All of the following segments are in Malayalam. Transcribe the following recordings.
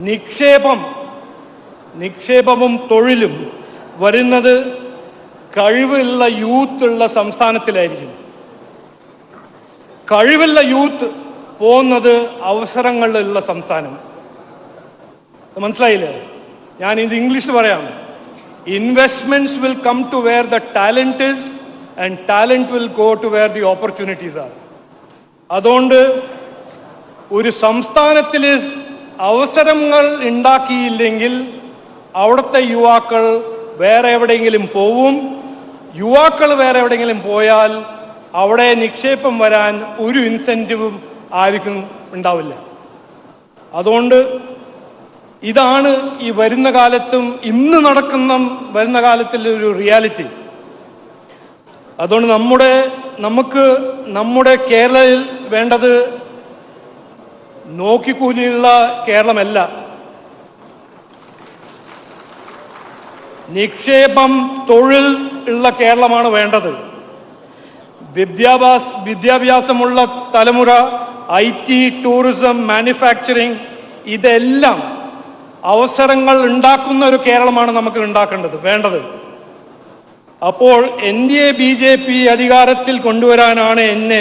നിക്ഷേപം നിക്ഷേപവും തൊഴിലും വരുന്നത് കഴിവുള്ള യൂത്ത് ഉള്ള സംസ്ഥാനത്തിലായിരിക്കും. കഴിവുള്ള യൂത്ത് പോകുന്നത് അവസരങ്ങളുള്ള സംസ്ഥാനം. മനസ്സിലായില്ലേ? ഞാൻ ഇത് ഇംഗ്ലീഷിൽ പറയാം. Investments will come to where the talent is and talent will go to where the opportunities are അതുകൊണ്ട് ഒരു സംസ്ഥാനത്തിൽ അവസരങ്ങൾ ഉണ്ടാക്കിയില്ലെങ്കിൽ അവിടുത്തെ യുവാക്കൾ വേറെ എവിടെയെങ്കിലും പോവും. യുവാക്കൾ വേറെ എവിടെയെങ്കിലും പോയാൽ അവിടെ നിക്ഷേപം വരാൻ ഒരു ഇൻസെന്റീവും ആർക്കും ഉണ്ടാവില്ല. അതുകൊണ്ട് ഇതാണ് ഈ വരുന്ന കാലത്തും ഇന്ന് നടക്കുന്ന വരുന്ന കാലത്തിലെ ഒരു റിയാലിറ്റി അതുകൊണ്ട് നമ്മുടെ നമുക്ക് നമ്മുടെ കേരളയിൽ വേണ്ടത് നോക്കിക്കൂലിയുള്ള കേരളമല്ല. നിക്ഷേപം തൊഴിൽ ഉള്ള കേരളമാണ് വേണ്ടത്. വിദ്യാഭ്യാസ വിദ്യാഭ്യാസമുള്ള തലമുറ ഐ ടി ടൂറിസം മാനുഫാക്ചറിങ് ഇതെല്ലാം അവസരങ്ങൾ ഉണ്ടാക്കുന്ന ഒരു കേരളമാണ് നമുക്ക് ഉണ്ടാക്കേണ്ടത് വേണ്ടത്. അപ്പോൾ N D A B J P അധികാരത്തിൽ കൊണ്ടുവരാനാണ് എന്നെ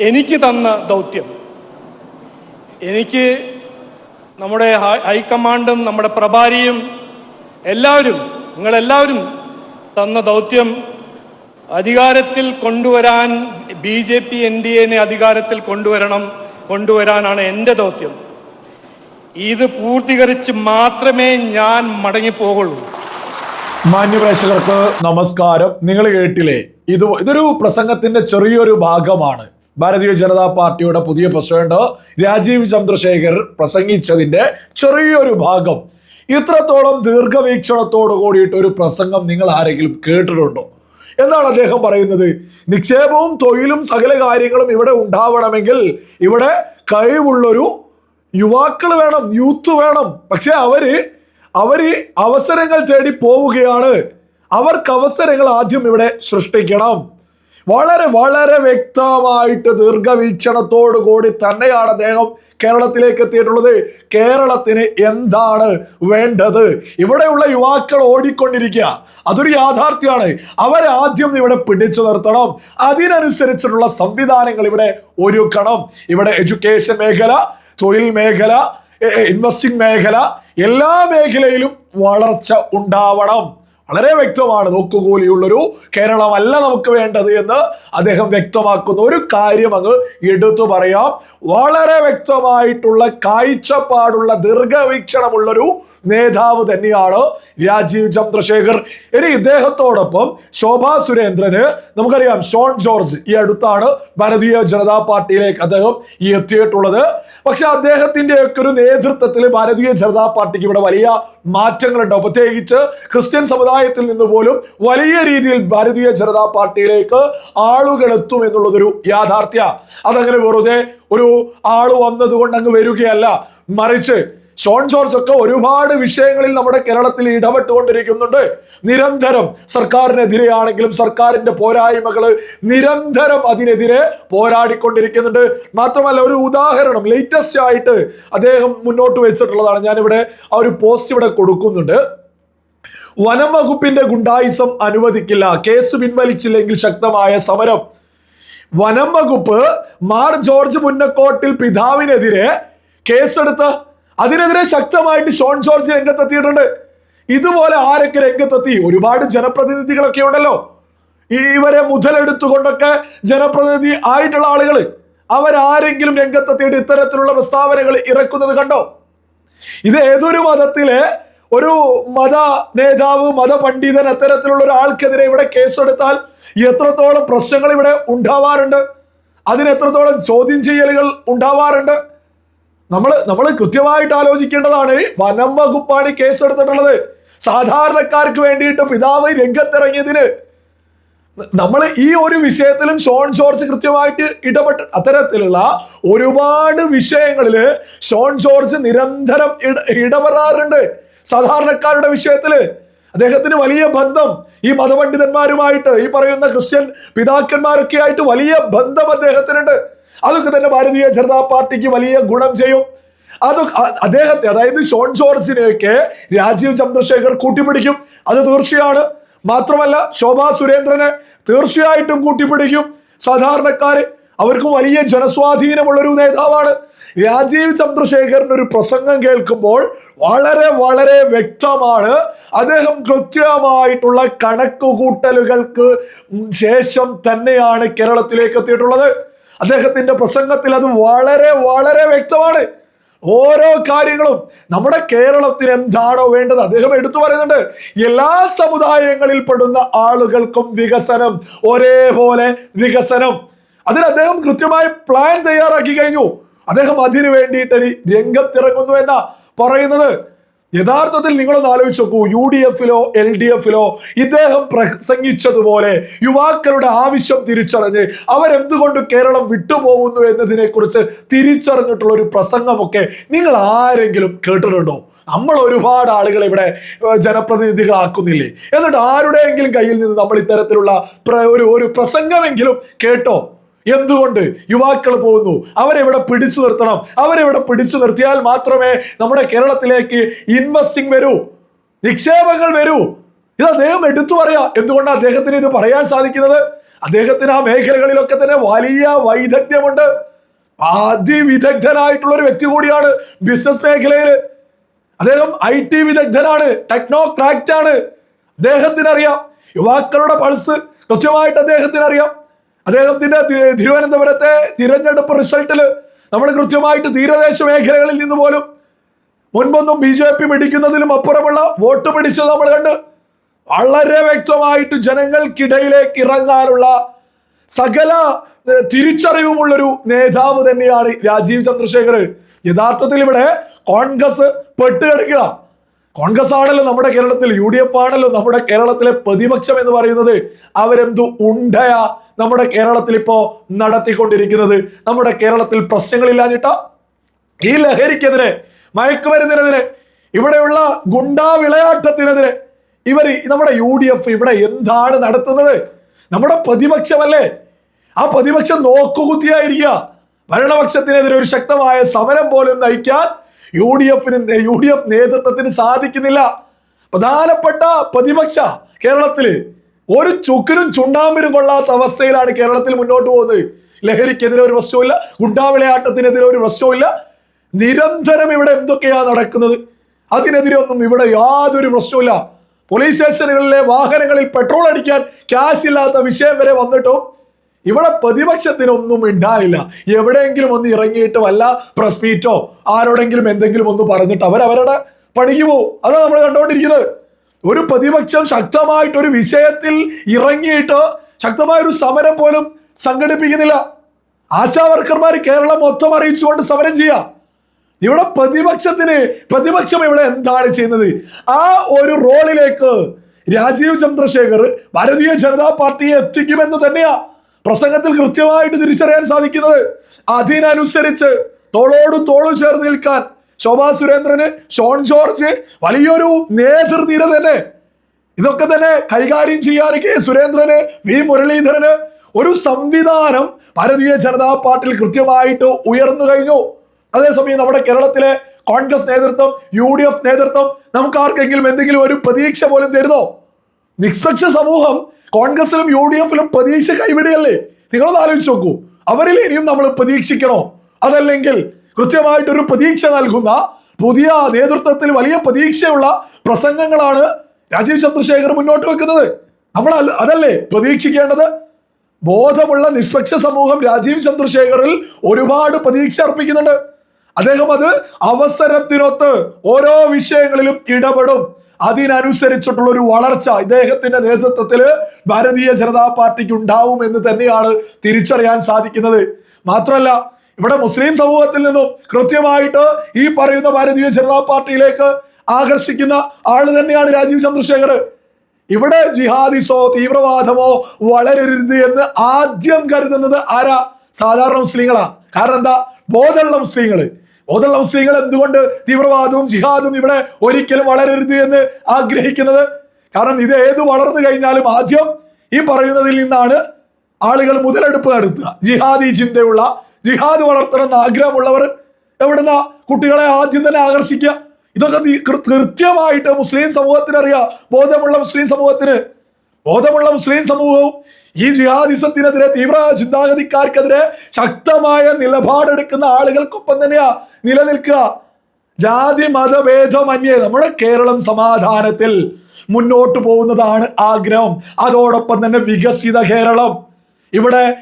എനിക്ക് തന്ന ദൗത്യം. എനിക്ക് നമ്മുടെ ഹൈക്കമാൻഡും നമ്മുടെ പ്രഭാരിയും എല്ലാവരും നിങ്ങളെല്ലാവരും തന്ന ദൗത്യം അധികാരത്തിൽ കൊണ്ടുവരാൻ B J P N D എനെ അധികാരത്തിൽ കൊണ്ടുവരണം കൊണ്ടുവരാനാണ് എന്റെ ദൗത്യം. ഇത് പൂർത്തീകരിച്ച് മാത്രമേ ഞാൻ മടങ്ങിപ്പോകുള്ളൂ. മാന്യപ്രേക്ഷകർക്ക് നമസ്കാരം. നിങ്ങൾ കേട്ടില്ലേ? ഇത് ഇതൊരു പ്രസംഗത്തിന്റെ ചെറിയൊരു ഭാഗമാണ്. ഭാരതീയ ജനതാ പാർട്ടിയുടെ പുതിയ പ്രസിഡന്റ് രാജീവ് ചന്ദ്രശേഖർ പ്രസംഗിച്ചതിന്റെ ചെറിയൊരു ഭാഗം. ഇത്രത്തോളം ദീർഘവീക്ഷണത്തോട് കൂടിയിട്ട് ഒരു പ്രസംഗം നിങ്ങൾ ആരെങ്കിലും കേട്ടിട്ടുണ്ടോ? എന്നാണ് അദ്ദേഹം പറയുന്നത്. നിക്ഷേപവും തൊഴിലും സകല കാര്യങ്ങളും ഇവിടെ ഉണ്ടാവണമെങ്കിൽ ഇവിടെ കഴിവുള്ളൊരു യുവാക്കൾ വേണം യൂത്ത് വേണം. പക്ഷെ അവർ അവർ അവസരങ്ങൾ തേടി പോവുകയാണ്. അവർക്ക് അവസരങ്ങൾ ആദ്യം ഇവിടെ സൃഷ്ടിക്കണം. വളരെ വളരെ വ്യക്തമായിട്ട് ദീർഘവീക്ഷണത്തോടു കൂടി തന്നെയാണ് അദ്ദേഹം കേരളത്തിലേക്ക് എത്തിയിട്ടുള്ളത്. കേരളത്തിന് എന്താണ് വേണ്ടത്? ഇവിടെയുള്ള യുവാക്കൾ ഓടിക്കൊണ്ടിരിക്കുക. അതൊരു യാഥാർത്ഥ്യമാണ്. അവരാദ്യം ഇവിടെ പിടിച്ചു നിർത്തണം. അതിനനുസരിച്ചിട്ടുള്ള സംവിധാനങ്ങൾ ഇവിടെ ഒരുക്കണം. ഇവിടെ എഡ്യൂക്കേഷൻ മേഖല തൊഴിൽ മേഖല ഇൻവെസ്റ്റിംഗ് മേഖല എല്ലാ മേഖലയിലും വളർച്ച ഉണ്ടാവണം. വളരെ വ്യക്തമാണ് നോക്കുകൂലിയുള്ളൊരു കേരളമല്ല നമുക്ക് വേണ്ടത് എന്ന് അദ്ദേഹം വ്യക്തമാക്കുന്ന. ഒരു കാര്യം അങ്ങ് എടുത്തു പറയാം. വളരെ വ്യക്തമായിട്ടുള്ള കാഴ്ചപ്പാടുള്ള ദീർഘവീക്ഷണമുള്ളൊരു നേതാവ് തന്നെയാണ് രാജീവ് ചന്ദ്രശേഖർ? ഇനി ഇദ്ദേഹത്തോടൊപ്പം ശോഭാ സുരേന്ദ്രന് നമുക്കറിയാം ഷോൺ ജോർജ് ഈ അടുത്താണ് ഭാരതീയ ജനതാ പാർട്ടിയിലേക്ക് അദ്ദേഹം ഈ എത്തിയിട്ടുള്ളത്. പക്ഷെ അദ്ദേഹത്തിന്റെ ഒക്കെ ഒരു നേതൃത്വത്തിൽ ഭാരതീയ ജനതാ പാർട്ടിക്ക് ഇവിടെ വലിയ മാറ്റങ്ങളുണ്ടാവും പ്രത്യേകിച്ച് ക്രിസ്ത്യൻ സമുദായത്തിൽ നിന്ന് പോലും വലിയ രീതിയിൽ ഭാരതീയ ജനതാ പാർട്ടിയിലേക്ക് ആളുകൾ എത്തും എന്നുള്ളതൊരു യാഥാർത്ഥ്യ. അതങ്ങനെ വെറുതെ ഒരു ആൾ വന്നതുകൊണ്ട് അങ്ങ് വരികയല്ല മറിച്ച് ഷോൺ ജോർജ് ഒക്കെ ഒരുപാട് വിഷയങ്ങളിൽ നമ്മുടെ കേരളത്തിൽ ഇടപെട്ടുകൊണ്ടിരിക്കുന്നുണ്ട്. നിരന്തരം സർക്കാരിനെതിരെയാണെങ്കിലും സർക്കാരിന്റെ പോരായ്മകൾ നിരന്തരം അതിനെതിരെ പോരാടിക്കൊണ്ടിരിക്കുന്നുണ്ട്. മാത്രമല്ല ഒരു ഉദാഹരണം ലേറ്റസ്റ്റ് ആയിട്ട് അദ്ദേഹം മുന്നോട്ട് വെച്ചിട്ടുള്ളതാണ്. ഞാനിവിടെ ആ ഒരു പോസ്റ്റ് ഇവിടെ കൊടുക്കുന്നുണ്ട്. വനം വകുപ്പിന്റെ ഗുണ്ടായിസം അനുവദിക്കില്ല. കേസ് പിൻവലിച്ചില്ലെങ്കിൽ ശക്തമായ സമരം. വനം വകുപ്പ് മാർ ജോർജ് മുന്നക്കോട്ടിൽ പിതാവിനെതിരെ കേസെടുത്ത് അതിനെതിരെ ശക്തമായിട്ട് ഷോൺ ജോർജ് രംഗത്തെത്തിയിട്ടുണ്ട്. ഇതുപോലെ ആരൊക്കെ രംഗത്തെത്തി? ഒരുപാട് ജനപ്രതിനിധികളൊക്കെ ഉണ്ടല്ലോ. ഇവരെ മുതലെടുത്തുകൊണ്ടൊക്കെ ജനപ്രതിനിധി ആയിട്ടുള്ള ആളുകൾ അവരാരെങ്കിലും രംഗത്തെത്തിയിട്ട് ഇത്തരത്തിലുള്ള പ്രസ്താവനകൾ ഇറക്കുന്നത് കണ്ടോ? ഇത് ഏതൊരു മതത്തിലെ ഒരു മത നേതാവ് മതപണ്ഡിതൻ അത്തരത്തിലുള്ള ഒരാൾക്കെതിരെ ഇവിടെ കേസെടുത്താൽ എത്രത്തോളം പ്രശ്നങ്ങൾ ഇവിടെ ഉണ്ടാവാറുണ്ട്? അതിനെത്രത്തോളം ചോദ്യം ചെയ്യലുകൾ ഉണ്ടാവാറുണ്ട്? നമ്മൾ നമ്മൾ കൃത്യമായിട്ട് ആലോചിക്കേണ്ടതാണ് വനം വകുപ്പാണ് ഈ കേസെടുത്തിട്ടുള്ളത് സാധാരണക്കാർക്ക് വേണ്ടിയിട്ട് പിതാവ് രംഗത്തിറങ്ങിയതിന് നമ്മൾ ഈ ഒരു വിഷയത്തിലും ഷോൺ ജോർജ് കൃത്യമായിട്ട് ഇടപെട്ട അത്തരത്തിലുള്ള ഒരുപാട് വിഷയങ്ങളിൽ ഷോൺ ജോർജ് നിരന്തരം ഇട- ഇടപെടാറുണ്ട് സാധാരണക്കാരുടെ വിഷയത്തിൽ അദ്ദേഹത്തിന് വലിയ ബന്ധം ഈ മതപണ്ഡിതന്മാരുമായിട്ട് ഈ പറയുന്ന ക്രിസ്ത്യൻ പിതാക്കന്മാരൊക്കെ ആയിട്ട് വലിയ ബന്ധം അദ്ദേഹത്തിനുണ്ട്. അതൊക്കെ തന്നെ ഭാരതീയ ജനതാ പാർട്ടിക്ക് വലിയ ഗുണം ചെയ്യും. അത് അദ്ദേഹത്തെ അതായത് ഷോൺ ജോർജിനെയൊക്കെ രാജീവ് ചന്ദ്രശേഖർ കൂട്ടിപ്പിടിക്കും. അത് തീർച്ചയാണ്. മാത്രമല്ല ശോഭാ സുരേന്ദ്രനെ തീർച്ചയായിട്ടും കൂട്ടിപ്പിടിക്കും. സാധാരണക്കാര് അവർക്ക് വലിയ ജനസ്വാധീനമുള്ളൊരു നേതാവാണ്. രാജീവ് ചന്ദ്രശേഖറിന്റെ ഒരു പ്രസംഗം കേൾക്കുമ്പോൾ വളരെ വളരെ വ്യക്തമാണ്. അദ്ദേഹം കൃത്യമായിട്ടുള്ള കണക്കുകൂട്ടലുകൾക്ക് ശേഷം തന്നെയാണ് കേരളത്തിലേക്ക് എത്തിയിട്ടുള്ളത്. അദ്ദേഹത്തിന്റെ പ്രസംഗത്തിൽ അത് വളരെ വളരെ വ്യക്തമാണ്. ഓരോ കാര്യങ്ങളും നമ്മുടെ കേരളത്തിന് എന്താണോ വേണ്ടത് അദ്ദേഹം എടുത്തു പറയുന്നുണ്ട്. എല്ലാ സമുദായങ്ങളിൽ പെടുന്ന ആളുകൾക്കും വികസനം ഒരേപോലെ വികസനം. അതിന് അദ്ദേഹം കൃത്യമായി പ്ലാൻ തയ്യാറാക്കി കഴിഞ്ഞു. അദ്ദേഹം അതിനു വേണ്ടിയിട്ട് രംഗത്തിറങ്ങുന്നു എന്നാ പറയുന്നത്. യഥാർത്ഥത്തിൽ നിങ്ങളൊന്ന് ആലോചിച്ച് നോക്കൂ. യു ഡി എഫിലോ എൽ ഡി എഫിലോ ഇദ്ദേഹം പ്രസംഗിച്ചതുപോലെ യുവാക്കളുടെ ആവശ്യം തിരിച്ചറിഞ്ഞ് അവരെന്തുകൊണ്ട് കേരളം വിട്ടുപോകുന്നു എന്നതിനെക്കുറിച്ച് തിരിച്ചറിഞ്ഞിട്ടുള്ള ഒരു പ്രസംഗമൊക്കെ നിങ്ങൾ ആരെങ്കിലും കേട്ടിട്ടുണ്ടോ? നമ്മൾ ഒരുപാട് ആളുകൾ ഇവിടെ ജനപ്രതിനിധികളാക്കുന്നില്ലേ? എന്നിട്ട് ആരുടെയെങ്കിലും കയ്യിൽ നിന്ന് നമ്മൾ ഇത്തരത്തിലുള്ള ഒരു ഒരു പ്രസംഗമെങ്കിലും കേട്ടോ? എന്തുകൊണ്ട് യുവാക്കൾ പോകുന്നു? അവരെവിടെ പിടിച്ചു നിർത്തണം? അവരെവിടെ പിടിച്ചു നിർത്തിയാൽ മാത്രമേ നമ്മുടെ കേരളത്തിലേക്ക് ഇൻവെസ്റ്റിംഗ് വരൂ? നിക്ഷേപങ്ങൾ വരൂ? ഇത് അദ്ദേഹം എടുത്തു പറയാം. എന്തുകൊണ്ടാണ് അദ്ദേഹത്തിന് ഇത് പറയാൻ സാധിക്കുന്നത്? അദ്ദേഹത്തിന് ആ മേഖലകളിലൊക്കെ തന്നെ വലിയ വൈദഗ്ധ്യമുണ്ട്. അതിവിദഗ്ധനായിട്ടുള്ള ഒരു വ്യക്തി കൂടിയാണ് ബിസിനസ് മേഖലയിൽ അദ്ദേഹം ഐ ടി വിദഗ്ധനാണ് ടെക്നോ ക്രാക്റ്റ് ആണ്. അദ്ദേഹത്തിനറിയാം. യുവാക്കളുടെ പൾസ് കൃത്യമായിട്ട് അദ്ദേഹത്തിന് അറിയാം അദ്ദേഹത്തിന്റെ തിരുവനന്തപുരത്തെ തിരഞ്ഞെടുപ്പ് റിസൾട്ടിൽ നമ്മൾ കൃത്യമായിട്ട് തീരദേശ മേഖലകളിൽ നിന്ന് പോലും മുൻപൊന്നും ബി ജെ പി പിടിക്കുന്നതിലും അപ്പുറമുള്ള വോട്ട് പിടിച്ചത് നമ്മൾ കണ്ട് വളരെ വ്യക്തമായിട്ട് ജനങ്ങൾക്കിടയിലേക്ക് ഇറങ്ങാനുള്ള സകല തിരിച്ചറിവുമുള്ളൊരു നേതാവ് തന്നെയാണ് രാജീവ് ചന്ദ്രശേഖർ. യഥാർത്ഥത്തിൽ ഇവിടെ കോൺഗ്രസ് പെട്ടുകിടക്കുക. കോൺഗ്രസ് ആണല്ലോ നമ്മുടെ കേരളത്തിൽ യു ഡി എഫ് ആണല്ലോ നമ്മുടെ കേരളത്തിലെ പ്രതിപക്ഷം എന്ന് പറയുന്നത്. അവരെന്തു ഉണ്ടയാ? നമ്മുടെ കേരളത്തിൽ ഇപ്പോ നടത്തിക്കൊണ്ടിരിക്കുന്നത്? നമ്മുടെ കേരളത്തിൽ പ്രശ്നങ്ങളില്ലാഞ്ഞിട്ട ഈ ലഹരിക്കെതിരെ മയക്കുമരുന്നിനെതിരെ ഇവിടെയുള്ള ഗുണ്ടാ വിളയാട്ടത്തിനെതിരെ ഇവർ നമ്മുടെ യു ഡി എഫ് ഇവിടെ എന്താണ് നടത്തുന്നത്? നമ്മുടെ പ്രതിപക്ഷമല്ലേ? ആ പ്രതിപക്ഷം നോക്കുകുത്തിയായിരിക്കുക. ഭരണപക്ഷത്തിനെതിരെ ഒരു ശക്തമായ സമരം പോലും നയിക്കാൻ യു ഡി എഫിന് യു ഡി എഫ് നേതൃത്വത്തിന് സാധിക്കുന്നില്ല. പ്രധാനപ്പെട്ട പ്രതിപക്ഷ കേരളത്തിൽ ഒരു ചുക്കിനും ചുണ്ടാമ്പിനും കൊള്ളാത്ത അവസ്ഥയിലാണ് കേരളത്തിൽ മുന്നോട്ട് പോകുന്നത്. ലഹരിക്കെതിരെ ഒരു പ്രശ്നവുമില്ല ഗുണ്ടാവിളയാട്ടത്തിനെതിരെ ഒരു പ്രശ്നവുമില്ല. നിരന്തരം ഇവിടെ എന്തൊക്കെയാണ് നടക്കുന്നത്? അതിനെതിരെ ഒന്നും ഇവിടെ യാതൊരു പ്രശ്നവുമില്ല. പോലീസ് സ്റ്റേഷനുകളിലെ വാഹനങ്ങളിൽ പെട്രോൾ അടിക്കാൻ ക്യാഷ് ഇല്ലാത്ത വിഷയം വരെ വന്നിട്ടും ഇവിടെ പ്രതിപക്ഷത്തിനൊന്നും ഉണ്ടായില്ല എവിടെയെങ്കിലും ഒന്ന് ഇറങ്ങിയിട്ട് വല്ല പ്രസ് മീറ്റോ ആരോടെങ്കിലും എന്തെങ്കിലും ഒന്ന് പറഞ്ഞിട്ട് അവരവരുടെ പണിക്ക് പോവും അതാണ് നമ്മൾ കണ്ടുകൊണ്ടിരിക്കുന്നത്. ഒരു പ്രതിപക്ഷം ശക്തമായിട്ട് ഒരു വിഷയത്തിൽ ഇറങ്ങിയിട്ട് ശക്തമായ ഒരു സമരം പോലും സംഘടിപ്പിക്കുന്നില്ല. ആശാവർക്കർമാർ കേരളം മൊത്തം അറിയിച്ചുകൊണ്ട് സമരം ചെയ്യാം. ഇവിടെ പ്രതിപക്ഷത്തിന് പ്രതിപക്ഷം ഇവിടെ എന്താണ് ചെയ്യുന്നത്? ആ ഒരു റോളിലേക്ക് രാജീവ് ചന്ദ്രശേഖർ ഭാരതീയ ജനതാ പാർട്ടിയെ എത്തിക്കുമെന്ന് തന്നെയാ പ്രസംഗത്തിൽ കൃത്യമായിട്ട് തിരിച്ചറിയാൻ സാധിക്കുന്നത്. അതിനനുസരിച്ച് തോളോട് തോളു ചേർന്ന് നിൽക്കാൻ ശോഭാ സുരേന്ദ്രന് ഷോൺ ജോർജ് വലിയൊരു നേതൃനിര തന്നെ. ഇതൊക്കെ തന്നെ കൈകാര്യം ചെയ്യാൻ കെ സുരേന്ദ്രന് വി മുരളീധരന് ഒരു സംവിധാനം ഭാരതീയ ജനതാ പാർട്ടിയിൽ കൃത്യമായിട്ട് ഉയർന്നു കഴിഞ്ഞു. അതേസമയം നമ്മുടെ കേരളത്തിലെ കോൺഗ്രസ് നേതൃത്വം യു ഡി എഫ് നേതൃത്വം നമുക്ക് ആർക്കെങ്കിലും എന്തെങ്കിലും ഒരു പ്രതീക്ഷ പോലും തരുന്നോ? നിഷ്പക്ഷ സമൂഹം കോൺഗ്രസിലും യു ഡി എഫിലും പ്രതീക്ഷ കൈവിടുകയല്ലേ നിങ്ങളൊന്ന് ആലോചിച്ച് നോക്കൂ. അവരിൽ ഇനിയും നമ്മൾ പ്രതീക്ഷിക്കണോ? അതല്ലെങ്കിൽ കൃത്യമായിട്ടൊരു പ്രതീക്ഷ നൽകുന്ന പുതിയ നേതൃത്വത്തിൽ വലിയ പ്രതീക്ഷയുള്ള പ്രസംഗങ്ങളാണ് രാജീവ് ചന്ദ്രശേഖർ മുന്നോട്ട് വെക്കുന്നത്. നമ്മൾ അതല്ലേ പ്രതീക്ഷിക്കേണ്ടത്? ബോധമുള്ള നിഷ്പക്ഷ സമൂഹം രാജീവ് ചന്ദ്രശേഖറിൽ ഒരുപാട് പ്രതീക്ഷ അർപ്പിക്കുന്നുണ്ട്. അദ്ദേഹം അത് അവസരത്തിനൊത്ത് ഓരോ വിഷയങ്ങളിലും ഇടപെടും. അതിനനുസരിച്ചിട്ടുള്ള ഒരു വളർച്ച ഇദ്ദേഹത്തിന്റെ നേതൃത്വത്തിൽ ഭാരതീയ ജനതാ പാർട്ടിക്ക് ഉണ്ടാവും എന്ന് തന്നെയാണ് തിരിച്ചറിയാൻ സാധിക്കുന്നത്. മാത്രമല്ല ഇവിടെ മുസ്ലിം സമൂഹത്തിൽ നിന്നും കൃത്യമായിട്ട് ഈ പറയുന്ന ഭാരതീയ ജനതാ പാർട്ടിയിലേക്ക് ആകർഷിക്കുന്ന ആൾ തന്നെയാണ് രാജീവ് ചന്ദ്രശേഖർ. ഇവിടെ ജിഹാദിസോ തീവ്രവാദമോ വളരരുത് എന്ന് ആദ്യം കരുതുന്നത് ആരാ? സാധാരണ മുസ്ലിങ്ങളാ. കാരണം എന്താ? ബോധമുള്ള മുസ്ലിങ്ങൾ ബോധമുള്ള മുസ്ലിങ്ങൾ എന്തുകൊണ്ട് തീവ്രവാദവും ജിഹാദും ഇവിടെ ഒരിക്കലും വളരരുത് എന്ന് ആഗ്രഹിക്കുന്നത്? കാരണം ഇത് ഏത് വളർന്നു കഴിഞ്ഞാലും ആദ്യം ഈ പറയുന്നതിൽ നിന്നാണ് ആളുകൾ മുതലെടുപ്പ് നടത്തുക. ജിഹാദി ചിന്തയുള്ള ജിഹാദ് വളർത്തണമെന്ന് ആഗ്രഹമുള്ളവർ എവിടുന്ന കുട്ടികളെ ആദ്യം തന്നെ ആകർഷിക്കുക? ഇതൊക്കെ കൃത്യമായിട്ട് മുസ്ലിം സമൂഹത്തിന് അറിയാം ബോധമുള്ള മുസ്ലിം സമൂഹത്തിന്. ബോധമുള്ള മുസ്ലിം സമൂഹവും ഈ ജിഹാദിസത്തിനെതിരെ തീവ്ര ചിന്താഗതിക്കാർക്കെതിരെ ശക്തമായ നിലപാടെടുക്കുന്ന ആളുകൾക്കൊപ്പം തന്നെയാ നിലനിൽക്കുക. ജാതി മതഭേദമന്യേ നമ്മുടെ കേരളം സമാധാനത്തിൽ മുന്നോട്ട് പോകുന്നതാണ് ആഗ്രഹം. അതോടൊപ്പം തന്നെ വികസിത കേരളം. ഇവിടെ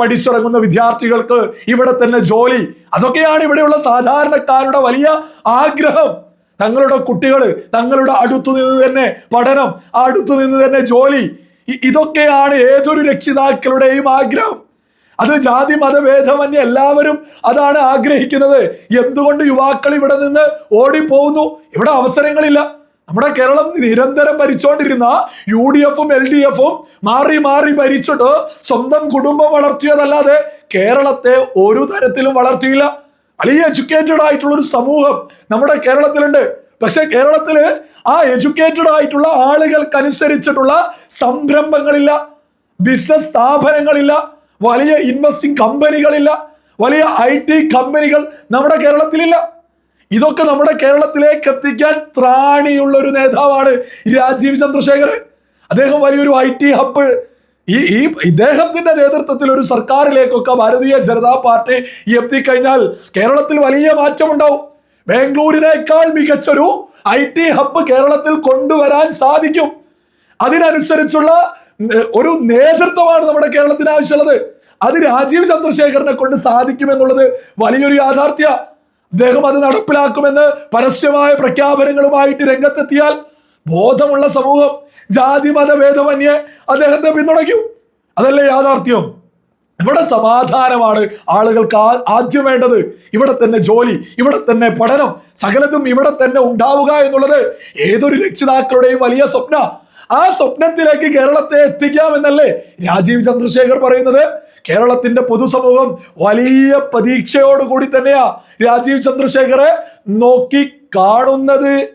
പഠിച്ചിറങ്ങുന്ന വിദ്യാർത്ഥികൾക്ക് ഇവിടെ തന്നെ ജോലി. അതൊക്കെയാണ് ഇവിടെയുള്ള സാധാരണക്കാരുടെ വലിയ ആഗ്രഹം. തങ്ങളുടെ കുട്ടികൾ തങ്ങളുടെ അടുത്തു നിന്ന് തന്നെ പഠനം അടുത്തു നിന്ന് തന്നെ ജോലി. ഇതൊക്കെയാണ് ഏതൊരു രക്ഷിതാക്കളുടെയും ആഗ്രഹം. അത് ജാതി മതഭേദമന്യ എല്ലാവരും അതാണ് ആഗ്രഹിക്കുന്നത്. എന്തുകൊണ്ട് യുവാക്കൾ ഇവിടെ നിന്ന് ഓടിപ്പോകുന്നു? ഇവിടെ അവസരങ്ങളില്ല. നമ്മുടെ കേരളം നിരന്തരം ഭരിച്ചുകൊണ്ടിരുന്ന യു ഡി എഫും എൽ ഡി എഫും മാറി മാറി ഭരിച്ചിട്ട് സ്വന്തം കുടുംബം വളർത്തിയതല്ലാതെ കേരളത്തെ ഒരു തരത്തിലും വളർത്തിയില്ല. വലിയ എഡ്യൂക്കേറ്റഡ് ആയിട്ടുള്ള ഒരു സമൂഹം നമ്മുടെ കേരളത്തിലുണ്ട്. പക്ഷെ കേരളത്തിൽ ആ എഡ്യൂക്കേറ്റഡ് ആയിട്ടുള്ള ആളുകൾക്കനുസരിച്ചിട്ടുള്ള സംരംഭങ്ങളില്ല ബിസിനസ് സ്ഥാപനങ്ങളില്ല വലിയ ഇൻവെസ്റ്റിംഗ് കമ്പനികളില്ല വലിയ ഐ ടി കമ്പനികൾ നമ്മുടെ കേരളത്തിലില്ല. ഇതൊക്കെ നമ്മുടെ കേരളത്തിലേക്ക് എത്തിക്കാൻ ത്രാണിയുള്ള ഒരു നേതാവാണ് രാജീവ് ചന്ദ്രശേഖർ അദ്ദേഹം വലിയൊരു ഐ ടി ഹബ്ബ്. ഈ ഈ ഇദ്ദേഹത്തിന്റെ നേതൃത്വത്തിൽ ഒരു സർക്കാരിലേക്കൊക്കെ ഭാരതീയ ജനതാ പാർട്ടി എത്തിക്കഴിഞ്ഞാൽ കേരളത്തിൽ വലിയ മാറ്റമുണ്ടാവും. ബാംഗ്ലൂരിനേക്കാൾ മികച്ചൊരു ഐ ടി ഹബ്ബ് കേരളത്തിൽ കൊണ്ടുവരാൻ സാധിക്കും. അതിനനുസരിച്ചുള്ള ഒരു നേതൃത്വമാണ് നമ്മുടെ കേരളത്തിന് ആവശ്യമുള്ളത്. അത് രാജീവ് ചന്ദ്രശേഖരനെ കൊണ്ട് സാധിക്കുമെന്നുള്ളത് വലിയൊരു യാഥാർത്ഥ്യ. അദ്ദേഹം അത് നടപ്പിലാക്കുമെന്ന് പരസ്യമായ പ്രഖ്യാപനങ്ങളുമായിട്ട് രംഗത്തെത്തിയാൽ ബോധമുള്ള സമൂഹം ജാതി മതഭേദമന്യേ അദ്ദേഹത്തെ പിന്തുണയ്ക്കും. അതല്ലേ യാഥാർത്ഥ്യം? ഇവിടെ സമാധാനമാണ് ആളുകൾക്ക് ആദ്യം വേണ്ടത്. ഇവിടെ തന്നെ ജോലി ഇവിടെ തന്നെ പഠനം സകലതും ഇവിടെ തന്നെ ഉണ്ടാവുക എന്നുള്ളത് ഏതൊരു രക്ഷിതാക്കളുടെയും വലിയ സ്വപ്ന. ആ സ്വപ്നത്തിലേക്ക് കേരളത്തെ എത്തിക്കാമെന്നല്ലേ രാജീവ് ചന്ദ്രശേഖർ പറയുന്നത്. കേരളത്തിന്റെ പൊതുസമൂഹം വലിയ പ്രതീക്ഷയോടുകൂടി തന്നെയാ രാജീവ് ചന്ദ്രശേഖറെ നോക്കി കാണുന്നത്.